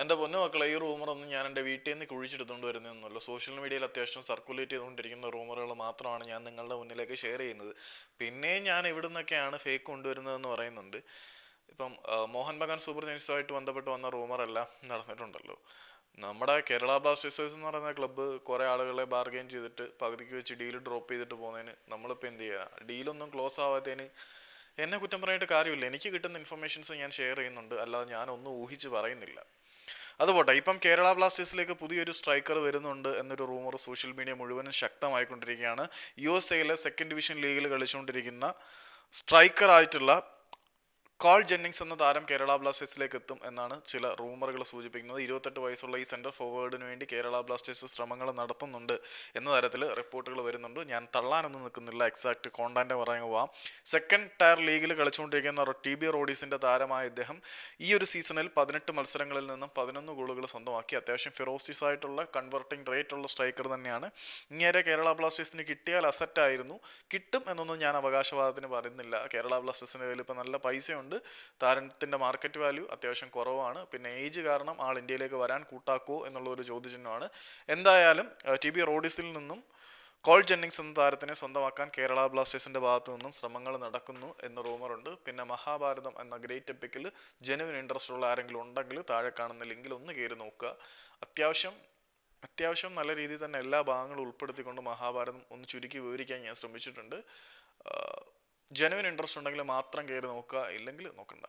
എന്റെ പൊന്നു മക്കളെ ഈ റൂമറൊന്നും ഞാൻ എന്റെ വീട്ടിൽ നിന്ന് കുഴിച്ചെടുത്തുകൊണ്ട് വരുന്നതൊന്നുമല്ല. സോഷ്യൽ മീഡിയയിൽ അത്യാവശ്യം സർക്കുലേറ്റ് ചെയ്തുകൊണ്ടിരിക്കുന്ന റൂമറുകൾ മാത്രമാണ് ഞാൻ നിങ്ങളുടെ മുന്നിലേക്ക് ഷെയർ ചെയ്യുന്നത്. പിന്നെ ഞാൻ ഇവിടെ നിന്നൊക്കെയാണ് ഫേക്ക് കൊണ്ടുവരുന്നതെന്ന് പറയുന്നുണ്ട്. ഇപ്പം മോഹൻ ബഗാൻ സൂപ്പർ ജെയിൻസുമായിട്ട് ബന്ധപ്പെട്ട് വന്ന റൂമറെല്ലാം നടന്നിട്ടുണ്ടല്ലോ. നമ്മുടെ കേരള ബ്ലാസ്റ്റേഴ്സ് എന്ന് പറയുന്ന ക്ലബ്ബ് കുറേ ആളുകളെ ബാർഗെയിൻ ചെയ്തിട്ട് പകുതിക്ക് വെച്ച് ഡീൽ ഡ്രോപ്പ് ചെയ്തിട്ട് പോകുന്നതിന് നമ്മളിപ്പോൾ എന്ത് ചെയ്യുക ഡീലൊന്നും ക്ലോസ് ആവാത്തതിന് എന്നെ കുറ്റം പറഞ്ഞിട്ട് കാര്യമില്ല. എനിക്ക് കിട്ടുന്ന ഇൻഫർമേഷൻസ് ഞാൻ ഷെയർ ചെയ്യുന്നുണ്ട്. അല്ലാതെ ഞാനൊന്നും ഊഹിച്ച് പറയുന്നില്ല. അതുപോട്ടെ ഇപ്പം കേരള ബ്ലാസ്റ്റേഴ്സിലേക്ക് പുതിയൊരു സ്ട്രൈക്കർ വരുന്നുണ്ട് എന്നൊരു റൂമർ സോഷ്യൽ മീഡിയ മുഴുവനും ശക്തമായിക്കൊണ്ടിരിക്കുകയാണ്. യു എസ് എയിലെ സെക്കൻഡ് ഡിവിഷൻ ലീഗിൽ കളിച്ചുകൊണ്ടിരിക്കുന്ന സ്ട്രൈക്കർ ആയിട്ടുള്ള കാൾ ജെന്നിങ്സ് എന്ന താരം കേരള ബ്ലാസ്റ്റേഴ്സിലേക്ക് എത്തും എന്നാണ് ചില റൂമറുകൾ സൂചിപ്പിക്കുന്നത്. ഇരുപത്തെട്ട് വയസ്സുള്ള ഈ സെന്റർ ഫോർവേഡിന് വേണ്ടി കേരള ബ്ലാസ്റ്റേഴ്സ് ശ്രമങ്ങൾ നടത്തുന്നുണ്ട് എന്ന തരത്തിൽ റിപ്പോർട്ടുകൾ വരുന്നുണ്ട്. ഞാൻ തള്ളാനൊന്നും നിൽക്കുന്നില്ല. എക്സാക്ട് കോണ്ടാന്റെ പറയാൻ പോവാം. സെക്കൻഡ് ടയർ ലീഗിൽ കളിച്ചുകൊണ്ടിരിക്കുന്ന ടി ബി റോഡീസിന്റെ താരമായ ഇദ്ദേഹം ഈ ഒരു സീസണിൽ പതിനെട്ട് മത്സരങ്ങളിൽ നിന്നും പതിനൊന്ന് ഗോളുകൾ സ്വന്തമാക്കി. അത്യാവശ്യം ഫിറോസിസ് ആയിട്ടുള്ള കൺവെർട്ടിംഗ് റേറ്റ് ഉള്ള സ്ട്രൈക്കർ തന്നെയാണ്. ഇങ്ങേരെ കേരള ബ്ലാസ്റ്റേഴ്സിന് കിട്ടിയാൽ അസറ്റായിരുന്നു കിട്ടും എന്നൊന്നും ഞാൻ അവകാശവാദത്തിന് പറയുന്നില്ല. കേരള ബ്ലാസ്റ്റേഴ്സിന്റെ കയ്യിൽ ഇപ്പോൾ നല്ല പൈസയുണ്ട്. താരത്തിന്റെ മാർക്കറ്റ് വാല്യൂ അത്യാവശ്യം കുറവാണ്. പിന്നെ ഏജ് കാരണം ആൾ ഇന്ത്യയിലേക്ക് വരാൻ കൂട്ടാക്കുമോ എന്നുള്ള ഒരു ചോദ്യചിഹ്നമാണ്. എന്തായാലും ടി ബി റോഡിസിൽ നിന്നും കോൾ ജെന്നിങ്സ് എന്ന താരത്തിനെ സ്വന്തമാക്കാൻ കേരള ബ്ലാസ്റ്റേഴ്സിന്റെ ഭാഗത്തു നിന്നും ശ്രമങ്ങൾ നടക്കുന്നു എന്ന റൂമറുണ്ട്. പിന്നെ മഹാഭാരതം എന്ന ഗ്രേറ്റ് എപ്പിക്കിൽ ജെനുവിൻ ഇൻട്രസ്റ്റ് ഉള്ള ആരെങ്കിലും ഉണ്ടെങ്കിൽ താഴെ കാണുന്ന ലിങ്കിൽ ഒന്ന് കയറി നോക്കുക. അത്യാവശ്യം അത്യാവശ്യം നല്ല രീതിയിൽ തന്നെ എല്ലാ ഭാഗങ്ങളും ഉൾപ്പെടുത്തിക്കൊണ്ട് മഹാഭാരതം ഒന്ന് ചുരുക്കി വിവരിക്കാൻ ഞാൻ ശ്രമിച്ചിട്ടുണ്ട്. ജെനുവിൻ ഇൻട്രസ്റ്റ് ഉണ്ടെങ്കിൽ മാത്രം കയറി നോക്കുക. ഇല്ലെങ്കിൽ നോക്കണ്ട.